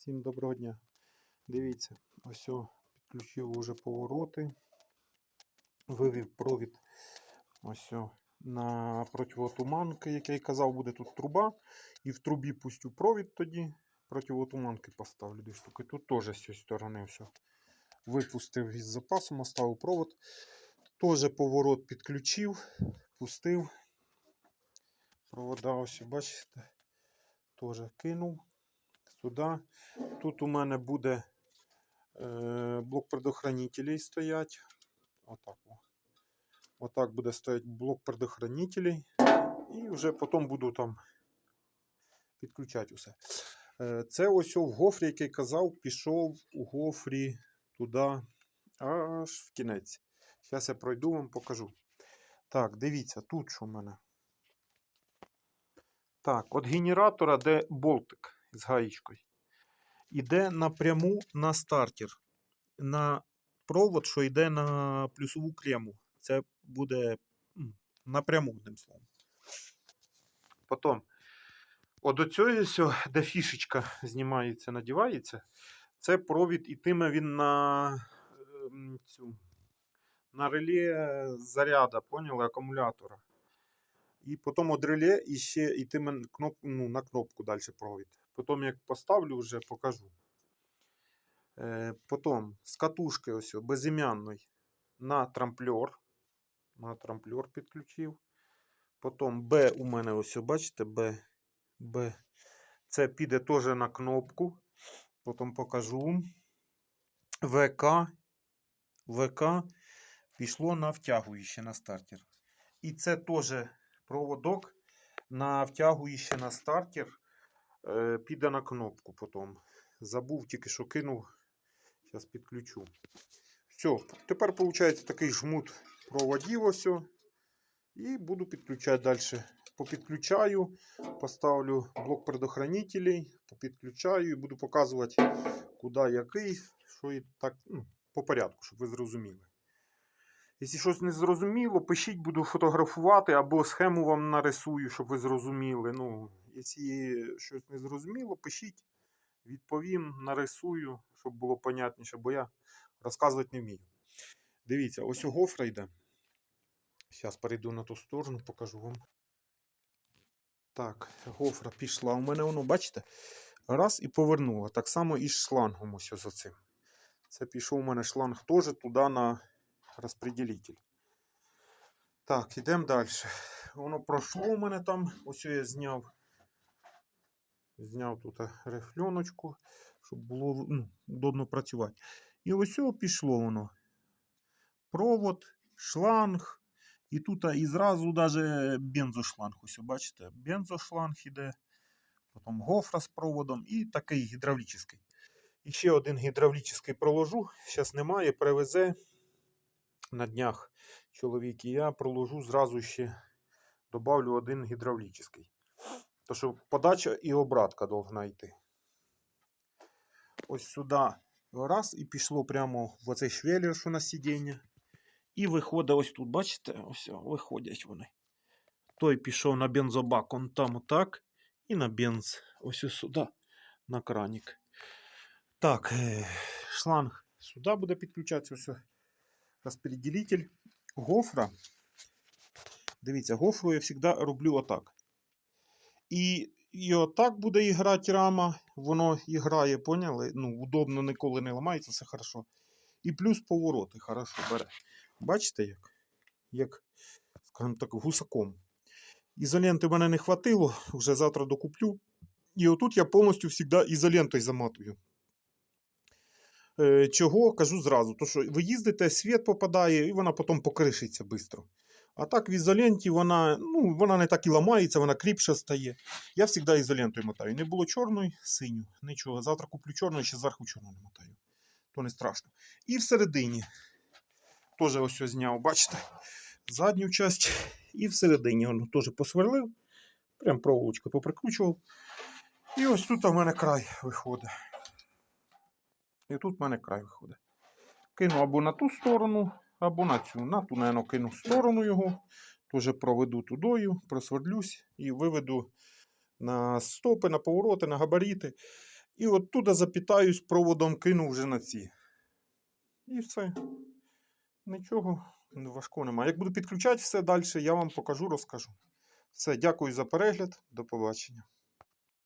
Всім доброго дня. Дивіться, ось підключив уже повороти. Вивів провід ось на противотуманки, як я й казав, буде тут труба. І в трубі пустю провід тоді. Противотуманки поставлю дві штуки. Тут теж з цієї сторони все. Випустив із запасом, оставив провод. Теж поворот підключив, пустив. Провода ось, бачите, теж кинув сюди. Тут у мене буде е, блок предохранителей стоять. Отак. Отак буде стоять блок предохранителей. І вже потім буду там підключати усе. Е, це ось в гофрі, який казав, пішов у гофрі туди аж в кінець. Зараз я пройду вам покажу. Так, дивіться, тут що в мене. Так, от генератора, де болтик з гаєчкою. Іде напряму на стартер. На провод, що йде на плюсову крему. Це буде напряму, одним словом. Потім, от цього, де фішечка знімається, надівається, це провід, ітиме він на ем, цю, на реле заряда, поняли, акумулятора. І потім від реле і ще йтиме кноп, ну, на кнопку далі провід. Потім, як поставлю, вже покажу. Е, потім з катушки ось безім'янної на трамплер. На трамплер підключив. Потім Б у мене ось, бачите, Б. Б. Це піде теж на кнопку. Потім покажу. ВК. ВК пішло на втягуюче на стартер. І це теж проводок на втягуюче на стартер. Е, піде на кнопку потім. Забув, тільки що кинув. Зараз підключу. Все, тепер виходить такий жмут проводів ось. І буду підключати далі. Попідключаю, поставлю блок предохранителей, попідключаю і буду показувати, куди який, що і так, ну, по порядку, щоб ви зрозуміли. Якщо щось не зрозуміло, пишіть, буду фотографувати або схему вам нарисую, щоб ви зрозуміли. Ну, якщо щось не зрозуміло, пишіть, відповім, нарисую, щоб було понятніше, бо я розказувати не вмію. Дивіться, ось у гофра йде. Зараз перейду на ту сторону, покажу вам. Так, гофра пішла. У мене воно, бачите, раз і повернула. Так само і з шлангом ось за цим. Це пішов у мене шланг теж туди на розпределитель. Так, йдемо далі. Воно пройшло у мене там. Ось я зняв. Зняв тут рифльоночку, щоб було ну, удобно працювати. І ось пішло воно. Провод, шланг. І тут і зразу даже бензошланг. Ось, бачите, бензошланг іде. Потім гофра з проводом і такий гідравлічний. І ще один гідравлічний проложу. Зараз немає, привезе на днях чоловік і я проложу зразу ще добавлю один гідравлічний. То що подача і обратка должна йти. Ось сюди раз і пішло прямо в оцей швеллер, що на сидіння. І виходить ось тут, бачите, ось виходять вони. Той пішов на бензобак, он там отак. І на бенз ось сюди, на кранік. Так, е, шланг сюди буде підключатися. Ось розпределитель гофра. Дивіться, гофру я завжди роблю отак. І, і отак буде грати рама. Воно і грає, поняли? Ну, удобно ніколи не ламається, все хорошо. І плюс повороти хорошо бере. Бачите, як? Як, скажімо так, гусаком. Ізоленти в мене не хватило, вже завтра докуплю. І отут я повністю завжди ізолентою заматую. Е, чого кажу зразу, то що ви їздите, світ попадає, і вона потім покришиться швидко. А так в ізоленті вона ну, вона не так і ламається, вона кріпше стає. Я завжди ізолентою мотаю. Не було чорної, синю, нічого. Завтра куплю чорну, ще зверху чорну не мотаю. То не страшно. І всередині теж ось зняв, бачите, задню часть. І всередині воно теж посверлив, прям проволочку поприкручував. І ось тут у мене край виходить. І тут в мене край виходить. Кину або на ту сторону, або на цю. На ту, наверное, кину сторону його. Теж проведу тудою, просвердлюсь і виведу на стопи, на повороти, на габаріти. І оттуда запітаюсь, проводом кину вже на ці. І все. Нічого важкого немає. Як буду підключати все далі, я вам покажу, розкажу. Все, дякую за перегляд. До побачення.